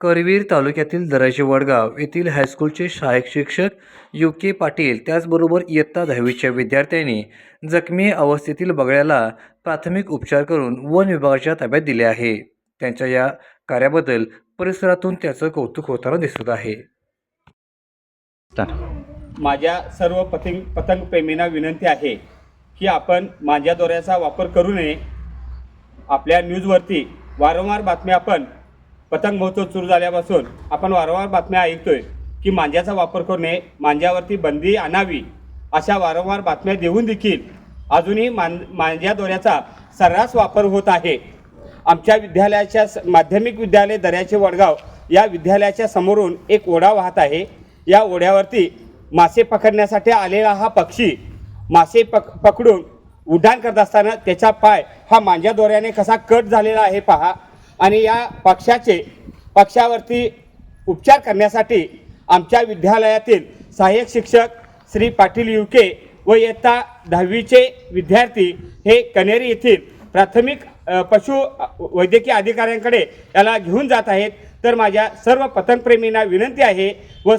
करवीर तालुक्यातील दराजे वडगाव येथील हायस्कूलचे सहाय्यक शिक्षक यू के पाटील त्याचबरोबर इयत्ता दहावीच्या विद्यार्थ्यांनी जखमी अवस्थेतील बगळ्याला प्राथमिक उपचार करून वन विभागाच्या ताब्यात दिले आहे. त्यांच्या या कार्याबद्दल परिसरातून त्याचं कौतुक होताना दिसत आहे. माझ्या सर्व पतंग पतंगप्रेमींना विनंती आहे की आपण माझ्या दोऱ्याचा वापर करू नये. आपल्या न्यूजवरती वारंवार बातम्या आपण पतंग महोत्सव सुरू झाल्यापासून आपण वारंवार बातम्या ऐकतोय की मांज्याचा वापर करू नये मांज्यावरती बंदी आणावी अशा वारंवार बातम्या देऊन देखील अजूनही मान मांज्या दोऱ्याचा सर्रास वापर होत आहे. आमच्या विद्यालयाच्या माध्यमिक विद्यालय दर्याचे वडगाव या विद्यालयाच्या समोरून एक ओढा वाहत आहे. या ओढ्यावरती मासे पकडण्यासाठी आलेला हा पक्षी मासे पक पकडून उड्डाण करत असताना त्याचा पाय हा मांज्या दोऱ्याने कसा कट झालेला आहे पहा. आणि या पक्षाचे पक्षावरती उपचार करण्यासाठी आमच्या विद्यालयातील सहाय्यक शिक्षक श्री पाटील युके व इयत्ता दहावीचे विद्यार्थी हे कनेरी येथील प्राथमिक पशु वैद्यकीय अधिकाऱ्यांकडे याला घेऊन जात आहेत. तर माझ्या सर्व पतंगप्रेमींना विनंती आहे व